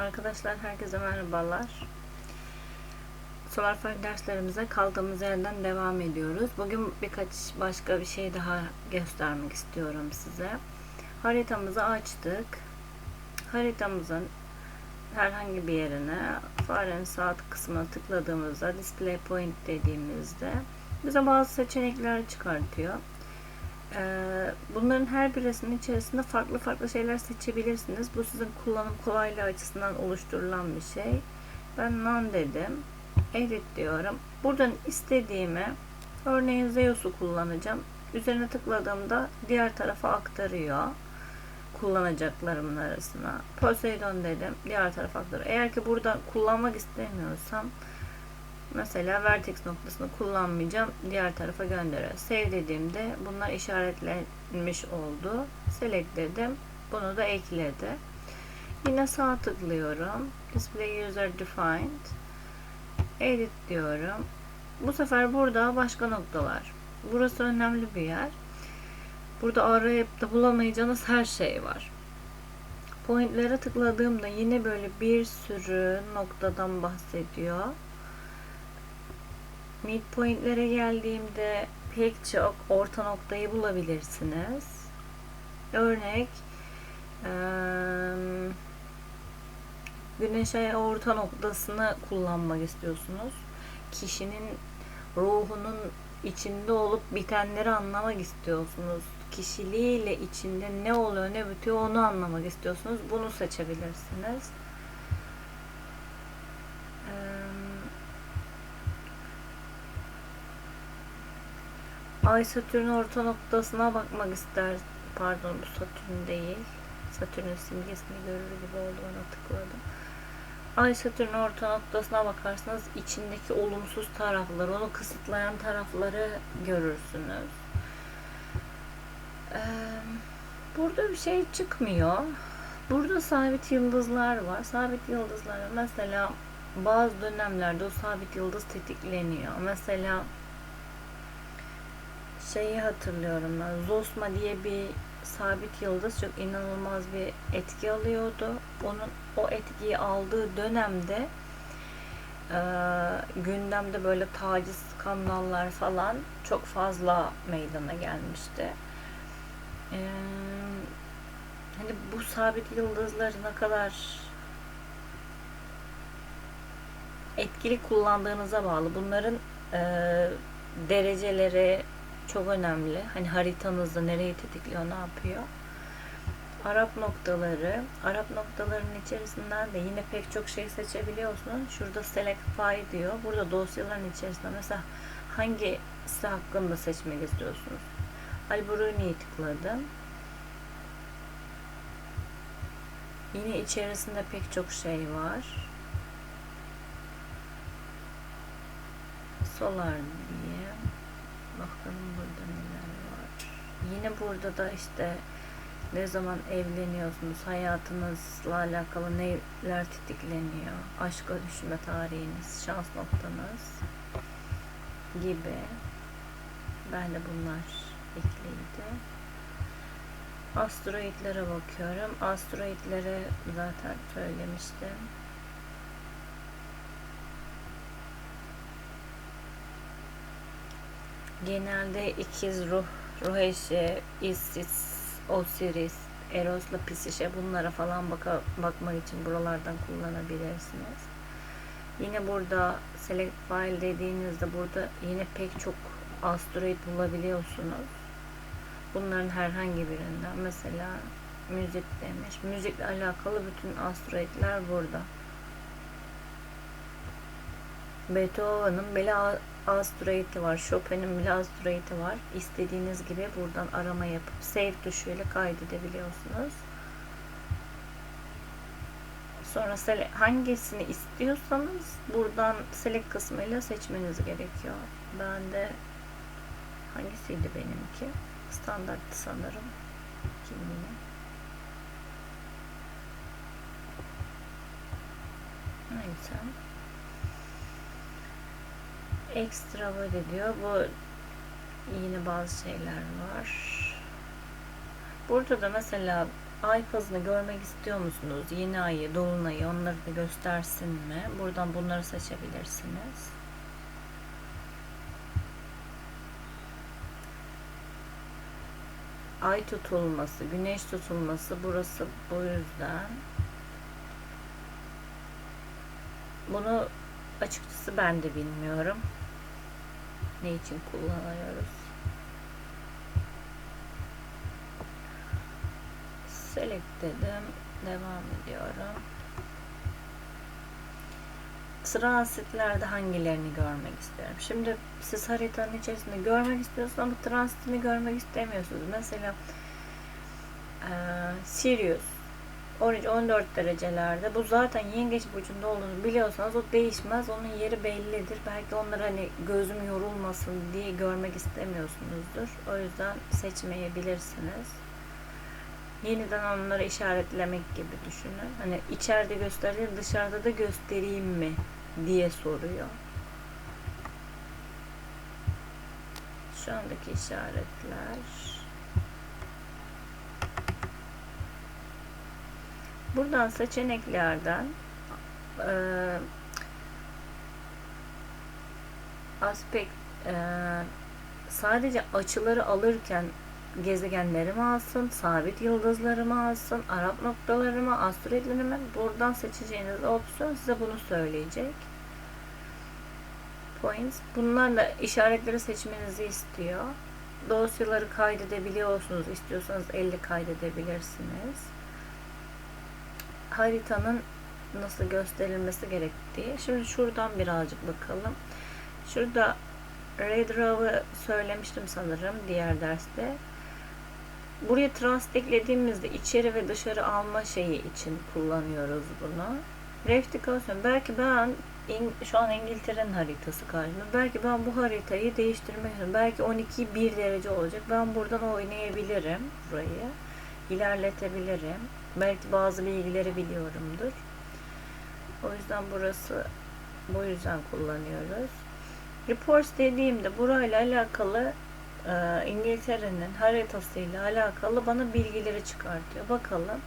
Arkadaşlar herkese merhabalar. Solar Fark derslerimize kaldığımız yerden devam ediyoruz. Bugün birkaç başka bir şey daha göstermek istiyorum size. Haritamızı açtık. Haritamızın herhangi bir yerine farenin sağ kısmına tıkladığımızda display point dediğimizde bize bazı seçenekler çıkartıyor. Ee, Bunların her birisinin içerisinde farklı farklı şeyler seçebilirsiniz. Bu sizin kullanım kolaylığı açısından oluşturulan bir şey. Ben none dedim. Edit diyorum. Buradan istediğimi örneğin Zeus'u kullanacağım. Üzerine tıkladığımda diğer tarafa aktarıyor. Kullanacaklarımın arasına. Poseidon dedim. Diğer tarafa aktarıyor. Eğer ki burada kullanmak istemiyorsam Mesela vertex noktasını kullanmayacağım. Diğer tarafa gönderiyor. Save dediğimde bunlar işaretlenmiş oldu. Select dedim. Bunu da ekledi. Yine sağ tıklıyorum. Display user defined. Edit diyorum. Bu sefer burada başka nokta var. Burası önemli bir yer. Burada arayıp da bulamayacağınız her şey var. Pointlere tıkladığımda yine böyle bir sürü noktadan bahsediyor midpointlere geldiğimde pek çok orta noktayı bulabilirsiniz. Örnek Güneş ay orta noktasını kullanmak istiyorsunuz. Kişinin ruhunun içinde olup bitenleri anlamak istiyorsunuz. Kişiliğiyle içinde ne oluyor ne bitiyor onu anlamak istiyorsunuz. Bunu seçebilirsiniz. Ay Satürn orta noktasına bakmak ister. Pardon bu Satürn değil. Satürn'ün simgesini görür gibi oldu ona tıkladım. Ay Satürn orta noktasına bakarsanız içindeki olumsuz tarafları, onu kısıtlayan tarafları görürsünüz. Ee, burada bir şey çıkmıyor. Burada sabit yıldızlar var. Sabit yıldızlar mesela bazı dönemlerde o sabit yıldız tetikleniyor. Mesela şeyi hatırlıyorum ben. Zosma diye bir sabit yıldız çok inanılmaz bir etki alıyordu. Onun o etkiyi aldığı dönemde e, gündemde böyle taciz skandallar falan çok fazla meydana gelmişti. E, hani bu sabit yıldızları ne kadar etkili kullandığınıza bağlı. Bunların e, dereceleri, çok önemli. Hani haritanızda nereyi tetikliyor, ne yapıyor? Arap noktaları. Arap noktalarının içerisinden de yine pek çok şey seçebiliyorsunuz. Şurada select file diyor. Burada dosyaların içerisinde mesela hangisi hakkında seçmek istiyorsunuz? Alberuni'yi tıkladım. Yine içerisinde pek çok şey var. Solar. Bakalım burada neler var. Yine burada da işte ne zaman evleniyorsunuz, hayatınızla alakalı neler tetikleniyor, aşka düşme tarihiniz, şans noktanız gibi. Ben de bunlar ekliydi. Asteroidlere bakıyorum. Asteroidlere zaten söylemiştim. Genelde ikiz ruh, ruh eşi, Isis, Osiris, Eros'la Pisişe bunlara falan baka, bakmak için buralardan kullanabilirsiniz. Yine burada select file dediğinizde burada yine pek çok asteroid bulabiliyorsunuz. Bunların herhangi birinden mesela müzik demiş. Müzikle alakalı bütün asteroidler burada. Beethoven'ın bile Asteroid'i var. Chopin'in bile Asteroid'i var. İstediğiniz gibi buradan arama yapıp save tuşuyla kaydedebiliyorsunuz. Sonra hangisini istiyorsanız buradan select kısmıyla seçmeniz gerekiyor. Ben de hangisiydi benimki? Standarttı sanırım. Kimliği. Neyse ekstra böyle diyor. Bu yine bazı şeyler var. Burada da mesela ay fazını görmek istiyor musunuz? Yeni ayı, dolunayı onları da göstersin mi? Buradan bunları seçebilirsiniz. Ay tutulması, güneş tutulması burası bu yüzden. Bunu açıkçası ben de bilmiyorum. Ne için kullanıyoruz? Select dedim. Devam ediyorum. Transitlerde hangilerini görmek istiyorum? Şimdi siz haritanın içerisinde görmek istiyorsunuz ama transitini görmek istemiyorsunuz. Mesela e, Sirius 13-14 derecelerde bu zaten yengeç burcunda olduğunu biliyorsanız o değişmez. Onun yeri bellidir. Belki onları hani gözüm yorulmasın diye görmek istemiyorsunuzdur. O yüzden seçmeyebilirsiniz. Yeniden onları işaretlemek gibi düşünün. Hani içeride gösterdiğim dışarıda da göstereyim mi diye soruyor. Şu andaki işaretler. Buradan seçeneklerden e, aspekt e, sadece açıları alırken gezegenleri mi alsın, sabit yıldızları mı alsın, Arap noktaları mı, asteroidleri mi? Buradan seçeceğiniz opsiyon size bunu söyleyecek. Points. Bunlarla işaretleri seçmenizi istiyor. Dosyaları kaydedebiliyorsunuz. İstiyorsanız 50 kaydedebilirsiniz. Haritanın nasıl gösterilmesi gerektiği. Şimdi şuradan birazcık bakalım. Şurada Red Raw'ı söylemiştim sanırım diğer derste. Buraya transit eklediğimizde içeri ve dışarı alma şeyi için kullanıyoruz bunu. Reftikasyon. Belki ben şu an İngiltere'nin haritası karşımda. Belki ben bu haritayı değiştirmek istiyorum. Belki 12 1 derece olacak. Ben buradan oynayabilirim burayı. İlerletebilirim. Belki bazı bilgileri biliyorumdur. O yüzden burası bu yüzden kullanıyoruz. Reports dediğimde burayla alakalı e, İngiltere'nin haritasıyla alakalı bana bilgileri çıkartıyor. Bakalım.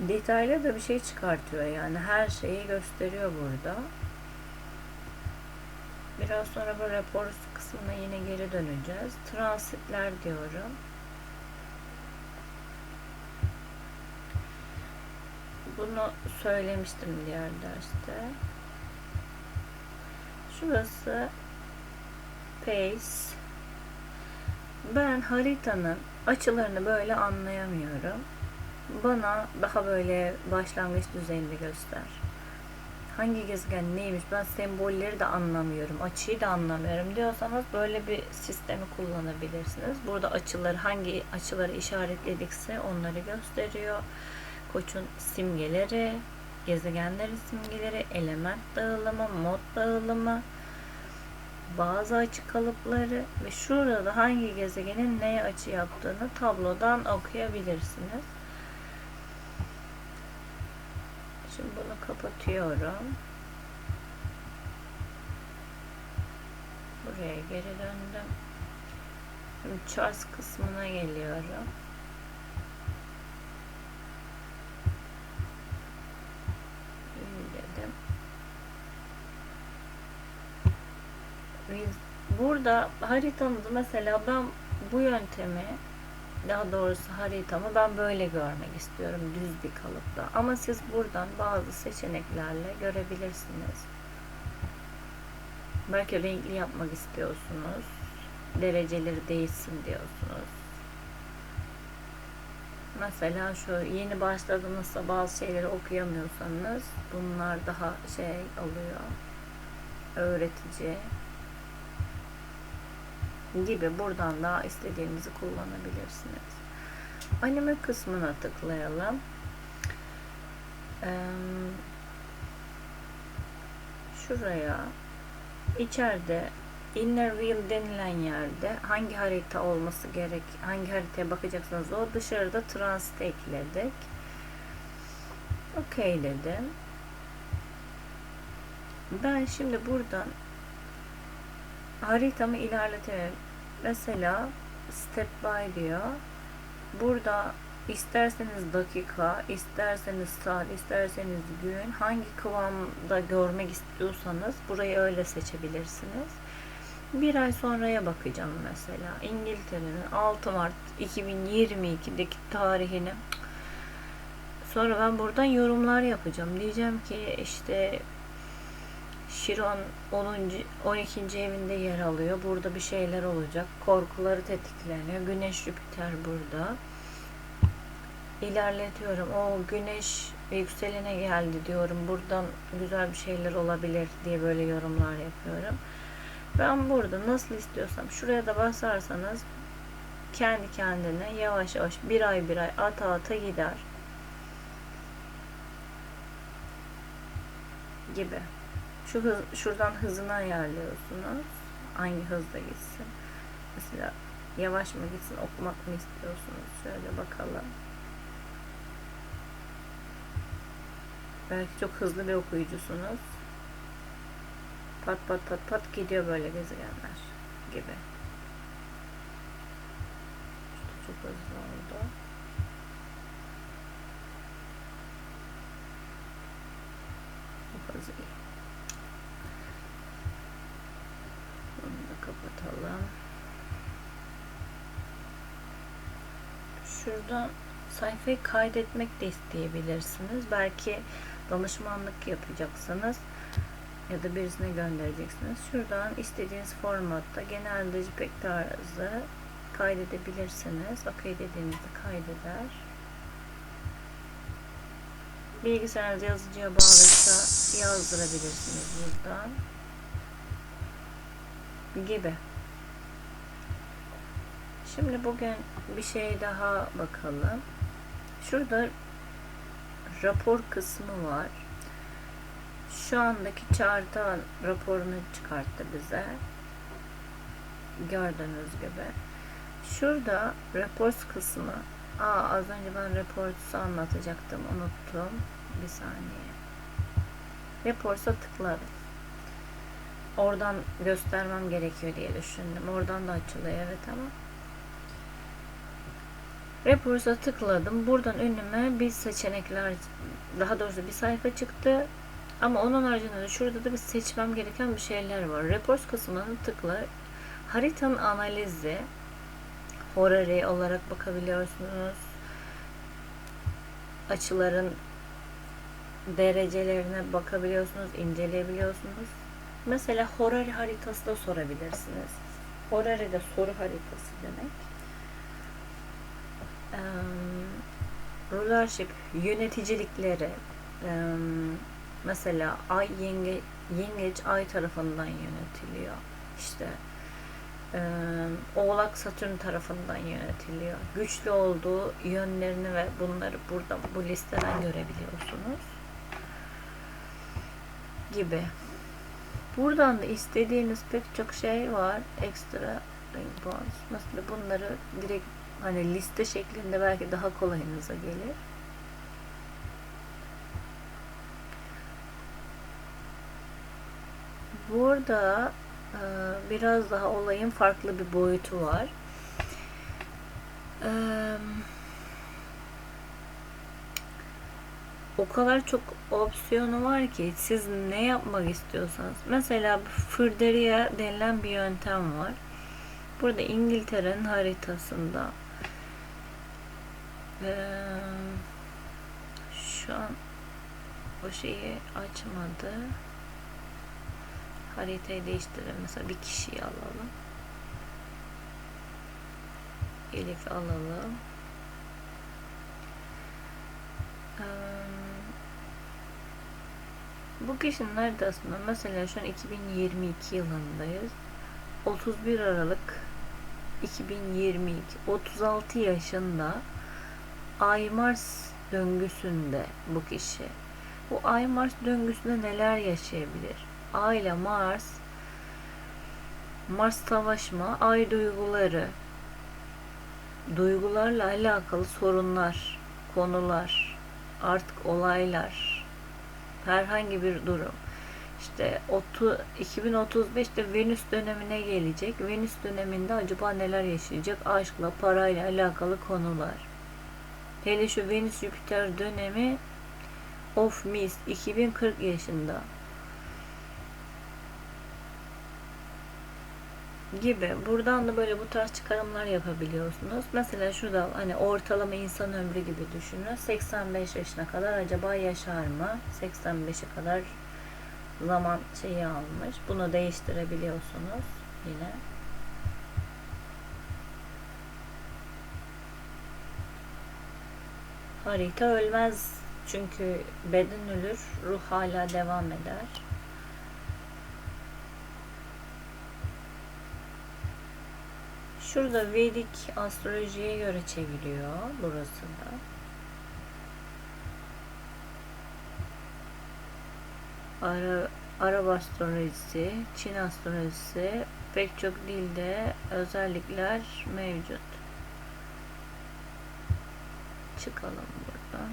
Detaylı da bir şey çıkartıyor yani. Her şeyi gösteriyor burada. Biraz sonra bu rapor kısmına yine geri döneceğiz. Transitler diyorum. Bunu söylemiştim diğer derste. Şurası Pace. Ben haritanın açılarını böyle anlayamıyorum. Bana daha böyle başlangıç düzeyinde göster. Hangi gezegen neymiş ben sembolleri de anlamıyorum. Açıyı da anlamıyorum diyorsanız böyle bir sistemi kullanabilirsiniz. Burada açıları hangi açıları işaretledikse onları gösteriyor. Koçun simgeleri, gezegenlerin simgeleri, element dağılımı, mod dağılımı, bazı açı kalıpları ve şurada hangi gezegenin neye açı yaptığını tablodan okuyabilirsiniz. Şimdi bunu kapatıyorum. Buraya geri döndüm. Şimdi charts kısmına geliyorum. dedim. Burada haritanızı mesela ben bu yöntemi daha doğrusu haritamı ben böyle görmek istiyorum düz bir kalıpta. Ama siz buradan bazı seçeneklerle görebilirsiniz. Belki renkli yapmak istiyorsunuz. Dereceleri değişsin diyorsunuz. Mesela şu yeni başladığınızda bazı şeyleri okuyamıyorsanız bunlar daha şey oluyor. Öğretici gibi buradan da istediğinizi kullanabilirsiniz. Anime kısmına tıklayalım. Şuraya içeride Inner Wheel denilen yerde hangi harita olması gerek, hangi haritaya bakacaksınız o dışarıda transit ekledik. OK dedim. Ben şimdi buradan haritamı ilerletemem. Mesela step by diyor. burada isterseniz dakika, isterseniz saat, isterseniz gün hangi kıvamda görmek istiyorsanız burayı öyle seçebilirsiniz. Bir ay sonraya bakacağım mesela. İngiltere'nin 6 Mart 2022'deki tarihini. Sonra ben buradan yorumlar yapacağım. Diyeceğim ki işte Şiron 10. 12. evinde yer alıyor. Burada bir şeyler olacak. Korkuları tetikleniyor. Güneş Jüpiter burada. İlerletiyorum. O güneş yükselene geldi diyorum. Buradan güzel bir şeyler olabilir diye böyle yorumlar yapıyorum. Ben burada nasıl istiyorsam şuraya da basarsanız kendi kendine yavaş yavaş bir ay bir ay ata ata gider. Gibi. Şu hız, şuradan hızını ayarlıyorsunuz. Hangi hızda gitsin. Mesela yavaş mı gitsin okumak mı istiyorsunuz? Şöyle bakalım. Belki çok hızlı bir okuyucusunuz. Pat pat pat pat gidiyor böyle gezegenler gibi. Çok hızlı oldu. Bu hızlı iyi. Bunu da kapatalım. Şuradan sayfayı kaydetmek de isteyebilirsiniz. Belki danışmanlık yapacaksınız ya da birisine göndereceksiniz. Şuradan istediğiniz formatta genelde JPEG tarzı kaydedebilirsiniz. OK dediğinizde kaydeder. Bilgisayarınız yazıcıya bağlıysa yazdırabilirsiniz buradan. Gibi. Şimdi bugün bir şey daha bakalım. Şurada rapor kısmı var. Şu andaki chart'a raporunu çıkarttı bize. Gördüğünüz gibi. Şurada reports kısmı. Aa az önce ben reports'u anlatacaktım. Unuttum. Bir saniye. Reports'a tıkladım. Oradan göstermem gerekiyor diye düşündüm. Oradan da açılıyor evet ama. Reports'a tıkladım. Buradan önüme bir seçenekler daha doğrusu bir sayfa çıktı. Ama onun haricinde de şurada da bir seçmem gereken bir şeyler var. Reports kısmına tıkla. Haritanın analizi horary olarak bakabiliyorsunuz. Açıların derecelerine bakabiliyorsunuz, inceleyebiliyorsunuz. Mesela horary haritası da sorabilirsiniz. Horary de soru haritası demek. Rulership yöneticilikleri mesela ay yenge, yengeç ay tarafından yönetiliyor. İşte e, Oğlak Satürn tarafından yönetiliyor. Güçlü olduğu yönlerini ve bunları burada bu listeden görebiliyorsunuz. Gibi. Buradan da istediğiniz pek çok şey var. Ekstra ring bonds. Mesela bunları direkt hani liste şeklinde belki daha kolayınıza gelir. Burada e, biraz daha olayın farklı bir boyutu var. E, o kadar çok opsiyonu var ki siz ne yapmak istiyorsanız. Mesela Fırderia denilen bir yöntem var. Burada İngiltere'nin haritasında e, şu an o şeyi açmadı haritayı değiştirelim. Mesela bir kişiyi alalım. Elif'i alalım. Bu kişinin haritasında mesela şu an 2022 yılındayız. 31 Aralık 2022 36 yaşında Ay Mars döngüsünde bu kişi. Bu Ay Mars döngüsünde neler yaşayabilir? Ay ile Mars Mars savaşma, ay duyguları duygularla alakalı sorunlar, konular, artık olaylar, herhangi bir durum. İşte 30, 2035'te Venüs dönemine gelecek. Venüs döneminde acaba neler yaşayacak? Aşkla, parayla alakalı konular. Hele şu Venüs Jüpiter dönemi of mis 2040 yaşında. gibi. Buradan da böyle bu tarz çıkarımlar yapabiliyorsunuz. Mesela şurada hani ortalama insan ömrü gibi düşünün. 85 yaşına kadar acaba yaşar mı? 85'e kadar zaman şeyi almış. Bunu değiştirebiliyorsunuz yine. Harita ölmez çünkü beden ölür, ruh hala devam eder. Şurada Vedik astrolojiye göre çeviriyor burası da. Ara, Arap astrolojisi, Çin astrolojisi pek çok dilde özellikler mevcut. Çıkalım buradan.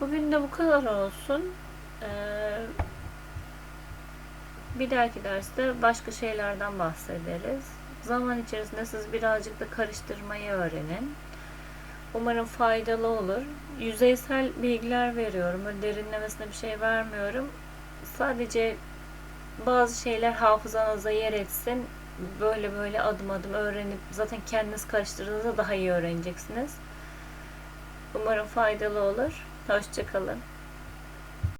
Bugün de bu kadar olsun. Ee, bir dahaki derste başka şeylerden bahsederiz. Zaman içerisinde siz birazcık da karıştırmayı öğrenin. Umarım faydalı olur. Yüzeysel bilgiler veriyorum. Böyle derinlemesine bir şey vermiyorum. Sadece bazı şeyler hafızanıza yer etsin. Böyle böyle adım adım öğrenip zaten kendiniz karıştırdığınızda daha iyi öğreneceksiniz. Umarım faydalı olur. Hoşçakalın.